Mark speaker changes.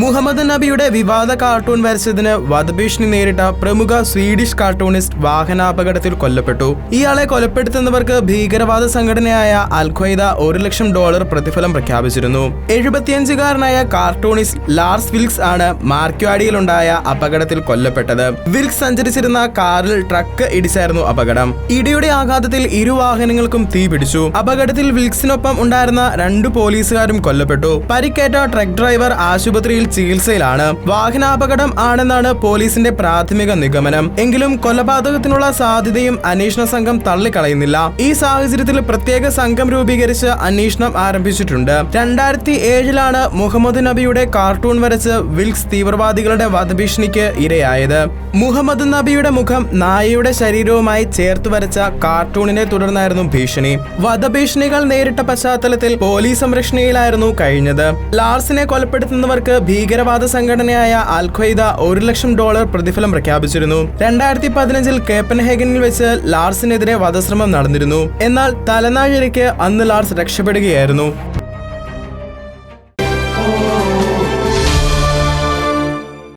Speaker 1: മുഹമ്മദ് നബിയുടെ വിവാദ കാർട്ടൂൺ വരച്ചതിന് വധഭീഷണി നേരിട്ട പ്രമുഖ സ്വീഡിഷ് കാർട്ടൂണിസ്റ്റ് വാഹനാപകടത്തിൽ കൊല്ലപ്പെട്ടു. ഇയാളെ കൊലപ്പെടുത്തുന്നവർക്ക് ഭീകരവാദ സംഘടനയായ അൽഖ്വയ്ദ ഒരു ലക്ഷം ഡോളർ പ്രതിഫലം പ്രഖ്യാപിച്ചിരുന്നു. എഴുപത്തിയഞ്ചുകാരനായ കാർട്ടൂണിസ്റ്റ് ലാർസ് വിൽക്സ് ആണ് മാർക്വാടിയിലുണ്ടായ അപകടത്തിൽ കൊല്ലപ്പെട്ടത്. വിൽക്സ് സഞ്ചരിച്ചിരുന്ന കാറിൽ ട്രക്ക് ഇടിച്ചായിരുന്നു അപകടം. ഇടിയുടെ ആഘാതത്തിൽ ഇരു വാഹനങ്ങൾക്കും തീ പിടിച്ചു. അപകടത്തിൽ വിൽക്സിനൊപ്പം ഉണ്ടായിരുന്ന രണ്ടു പോലീസുകാരും കൊല്ലപ്പെട്ടു. പരിക്കേറ്റ ട്രക്ക് ഡ്രൈവർ ആശുപത്രിയിൽ ചികിത്സയിലാണ്. വാഹനാപകടം ആണെന്നാണ് പോലീസിന്റെ പ്രാഥമിക നിഗമനം. എങ്കിലും കൊലപാതകത്തിനുള്ള സാധ്യതയും അന്വേഷണ സംഘം തള്ളിക്കളയുന്നില്ല. ഈ സാഹചര്യത്തിൽ പ്രത്യേക സംഘം രൂപീകരിച്ച് അന്വേഷണം ആരംഭിച്ചിട്ടുണ്ട്. രണ്ടായിരത്തി ഏഴിലാണ് മുഹമ്മദ് നബിയുടെ കാർട്ടൂൺ വരച്ച് വിൽക്സ് തീവ്രവാദികളുടെ വധഭീഷണിക്ക് ഇരയായത്. മുഹമ്മദ് നബിയുടെ മുഖം നായയുടെ ശരീരവുമായി ചേർത്ത് വരച്ച കാർട്ടൂണിനെ തുടർന്നായിരുന്നു ഭീഷണി. വധഭീഷണികൾ നേരിട്ട പശ്ചാത്തലത്തിൽ പോലീസ് സംരക്ഷണയിലായിരുന്നു കഴിഞ്ഞത്. ലാർസിനെ കൊലപ്പെടുത്തുന്നവർക്ക് ഭീകരവാദ സംഘടനയായ അൽഖ്വയ്ദ ഒരു ലക്ഷം ഡോളർ പ്രതിഫലം പ്രഖ്യാപിച്ചിരുന്നു. രണ്ടായിരത്തി പതിനഞ്ചിൽ കേപ്പൻഹേഗനിൽ വെച്ച് ലാർസിനെതിരെ വധശ്രമം നടന്നിരുന്നു. എന്നാൽ തലനാഴിക്ക് അന്ന് ലാർസ് രക്ഷപ്പെടുകയായിരുന്നു.